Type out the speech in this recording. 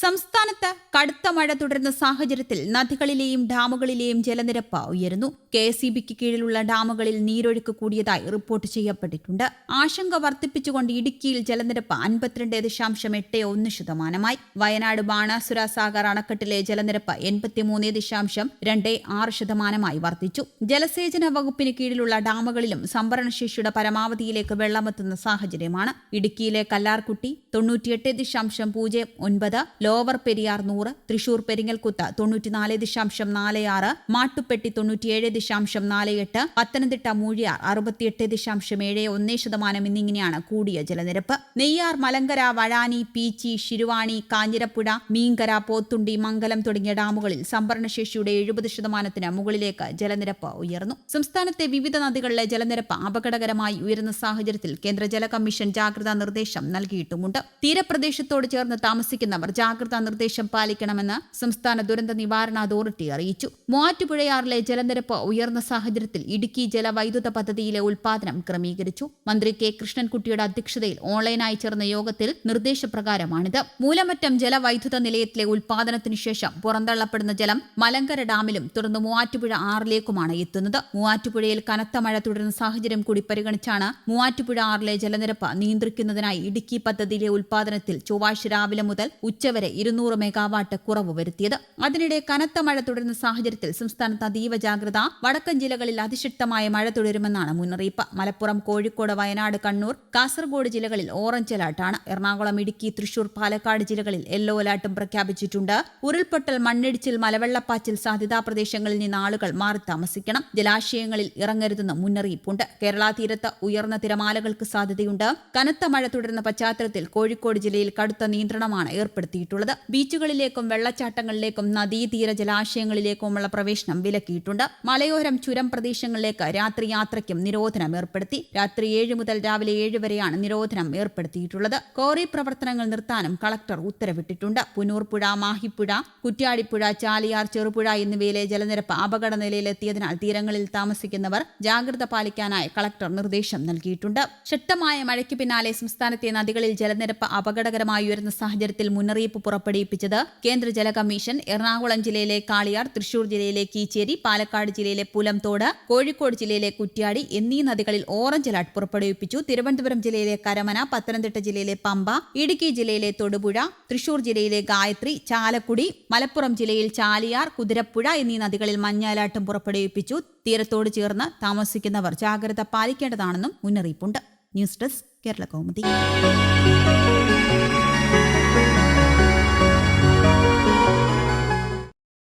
സംസ്ഥാനത്ത് കടുത്ത മഴ തുടരുന്ന സാഹചര്യത്തിൽ നദികളിലെയും ഡാമുകളിലെയും ജലനിരപ്പ് ഉയരുന്നു. കെ എസ് ഇ ബിക്ക് കീഴിലുള്ള ഡാമുകളിൽ നീരൊഴുക്ക് കൂടിയതായി റിപ്പോർട്ട് ചെയ്യപ്പെട്ടിട്ടുണ്ട്. ആശങ്ക വർദ്ധിപ്പിച്ചുകൊണ്ട് ഇടുക്കിയിൽ ജലനിരപ്പ് അൻപത്തിരണ്ട് ദശാംശം എട്ട് ഒന്ന് ശതമാനമായി. വയനാട് ബാണാസുര സാഗർ അണക്കെട്ടിലെ ജലനിരപ്പ് എൺപത്തിമൂന്ന് ദശാംശം രണ്ട് ആറ് ശതമാനമായി വർദ്ധിച്ചു. ജലസേചന വകുപ്പിന് കീഴിലുള്ള ഡാമുകളിലും സംഭരണശേഷിയുടെ പരമാവധിയിലേക്ക് വെള്ളമെത്തുന്ന സാഹചര്യമാണ്. ഇടുക്കിയിലെ കല്ലാർകുട്ടി തൊണ്ണൂറ്റിയെട്ട് ദശാംശം പൂജ്യം ഒൻപത് ലോവർ പെരിയാർ നൂറ് തൃശൂർ പെരിങ്ങൽകുത്ത് തൊണ്ണൂറ്റിനാല് ദശാംശം നാല് ആറ് മാട്ടുപ്പെട്ടി തൊണ്ണൂറ്റിയേഴ് ദശാംശം നാല് എട്ട് പത്തനംതിട്ട മൂഴിയാർ അറുപത്തിയെട്ട് ദശാംശം ഏഴ് ഒന്ന് ശതമാനം എന്നിങ്ങനെയാണ് കൂടിയ ജലനിരപ്പ്. നെയ്യാർ മലങ്കര വഴാനി പീച്ചി ശിരുവാണി കാഞ്ഞിരപ്പുഴ മീങ്കര പോത്തുണ്ടി മംഗലം തുടങ്ങിയ ഡാമുകളിൽ സംഭരണശേഷിയുടെ എഴുപത് ശതമാനത്തിന് മുകളിലേക്ക് ജലനിരപ്പ് ഉയർന്നു. സംസ്ഥാനത്തെ വിവിധ നദികളിലെ ജലനിരപ്പ് അപകടകരമായി ഉയരുന്ന സാഹചര്യത്തിൽ കേന്ദ്ര ജല കമ്മീഷൻ ജാഗ്രതാ നിർദ്ദേശം നൽകിയിട്ടുമുണ്ട്. തീരപ്രദേശത്തോട് ചേർന്ന് താമസിക്കുന്നവർ ജാഗ്രതാ നിർദ്ദേശം പാലിക്കണമെന്ന് സംസ്ഥാന ദുരന്ത നിവാരണ അതോറിറ്റി അറിയിച്ചു. മൂവാറ്റുപുഴയാറിലെ ജലനിരപ്പ് ഉയർന്ന സാഹചര്യത്തിൽ ഇടുക്കി ജലവൈദ്യുത പദ്ധതിയിലെ ഉൽപാദനം ക്രമീകരിച്ചു. മന്ത്രി കെ. കൃഷ്ണൻകുട്ടിയുടെ അധ്യക്ഷതയിൽ ഓൺലൈനായി ചേർന്ന യോഗത്തിൽ നിർദ്ദേശപ്രകാരമാണിത്. മൂലമറ്റം ജലവൈദ്യുത നിലയത്തിലെ ഉൽപാദനത്തിനു ശേഷം പുറന്തള്ളപ്പെടുന്ന ജലം മലങ്കര ഡാമിലും തുടർന്ന് മൂവാറ്റുപുഴ ആറിലേക്കുമാണ് എത്തുന്നത്. മൂവാറ്റുപുഴയിൽ കനത്ത മഴ തുടരുന്ന സാഹചര്യം കൂടി പരിഗണിച്ചാണ് മൂവാറ്റുപുഴ ആറിലെ ജലനിരപ്പ് നിയന്ത്രിക്കുന്നതിനായി ഇടുക്കി പദ്ധതിയിലെ ഉൽപാദനത്തിൽ ചൊവ്വാഴ്ച രാവിലെ മുതൽ ഉച്ചവരെ ഇരുന്നൂറ് മെഗാവാട്ട് കുറവ് വരുത്തിയത്. അതിനിടെ കനത്ത മഴ തുടരുന്ന സാഹചര്യത്തിൽ സംസ്ഥാനത്ത് അതീവ ജാഗ്രത. വടക്കൻ ജില്ലകളിൽ അതിശക്തമായ മഴ തുടരുമെന്നാണ് മുന്നറിയിപ്പ്. മലപ്പുറം കോഴിക്കോട് വയനാട് കണ്ണൂർ കാസർഗോഡ് ജില്ലകളിൽ ഓറഞ്ച് അലർട്ടാണ് എറണാകുളം ഇടുക്കി തൃശൂർ പാലക്കാട് ജില്ലകളിൽ യെല്ലോ അലർട്ടും പ്രഖ്യാപിച്ചിട്ടുണ്ട്. ഉരുൾപൊട്ടൽ മണ്ണിടിച്ചിൽ മലവെള്ളപ്പാച്ചിൽ സാധ്യതാ പ്രദേശങ്ങളിൽ നിന്ന് ആളുകൾ മാറി താമസിക്കണം. ജലാശയങ്ങളിൽ ഇറങ്ങരുതെന്ന് മുന്നറിയിപ്പുണ്ട്. കേരള തീരത്ത് ഉയർന്ന തിരമാലകൾക്ക് സാധ്യതയുണ്ട്. കനത്ത മഴ തുടരുന്ന പശ്ചാത്തലത്തിൽ കോഴിക്കോട് ജില്ലയിൽ കടുത്ത നിയന്ത്രണമാണ് ഏർപ്പെടുത്തിയിട്ടുള്ളത്. ബീച്ചുകളിലേക്കും വെള്ളച്ചാട്ടങ്ങളിലേക്കും നദീതീര ജലാശയങ്ങളിലേക്കുമുള്ള പ്രവേശനം വിലക്കിയിട്ടുണ്ട്. മലയോരം ചുരം പ്രദേശങ്ങളിലേക്ക് രാത്രി യാത്രയ്ക്കും നിരോധനം ഏർപ്പെടുത്തി. രാത്രി ഏഴ് മുതൽ രാവിലെ ഏഴ് വരെയാണ് നിരോധനം ഏർപ്പെടുത്തിയിട്ടുള്ളത്. കോറി പ്രവർത്തനങ്ങൾ നിർത്താനും കളക്ടർ ഉത്തരവിട്ടിട്ടുണ്ട്. പുനൂർപ്പുഴ മാഹിപ്പുഴ കുറ്റ്യാടിപ്പുഴ ചാലിയാർ ചെറുപുഴ എന്നിവയിലെ ജലനിരപ്പ് അപകട നിലയിലെത്തിയതിനാൽ തീരങ്ങളിൽ താമസിക്കുന്നവർ ജാഗ്രത പാലിക്കാനായി കളക്ടർ നിർദ്ദേശം നൽകിയിട്ടുണ്ട്. ശക്തമായ മഴയ്ക്ക് പിന്നാലെ സംസ്ഥാനത്തെ നദികളിൽ ജലനിരപ്പ് അപകടകരമായി ഉയരുന്ന സാഹചര്യത്തിൽ മുന്നറിയിപ്പ് പുറപ്പെടുവിപ്പിച്ചത്. കേന്ദ്ര ജല കമ്മീഷൻ എറണാകുളം ജില്ലയിലെ കാളിയാർ തൃശൂർ ജില്ലയിലെ കീച്ചേരി പാലക്കാട് ജില്ലയിലെ പുലംതോട് കോഴിക്കോട് ജില്ലയിലെ കുറ്റ്യാടി എന്നീ നദികളിൽ ഓറഞ്ച് അലർട്ട് പുറപ്പെടുവിപ്പിച്ചു. തിരുവനന്തപുരം ജില്ലയിലെ കരമന പത്തനംതിട്ട ജില്ലയിലെ പമ്പ ഇടുക്കി ജില്ലയിലെ തൊടുപുഴ തൃശൂർ ജില്ലയിലെ ഗായത്രി ചാലക്കുടി മലപ്പുറം ജില്ലയിൽ ചാലിയാർ കുതിരപ്പുഴ എന്നീ നദികളിൽ മഞ്ഞ അലർട്ടും പുറപ്പെടുവിപ്പിച്ചു. തീരത്തോട് ചേർന്ന് താമസിക്കുന്നവർ ജാഗ്രത പാലിക്കേണ്ടതാണെന്നും മുന്നറിയിപ്പുണ്ട്. News desk Kerala Kaumudi.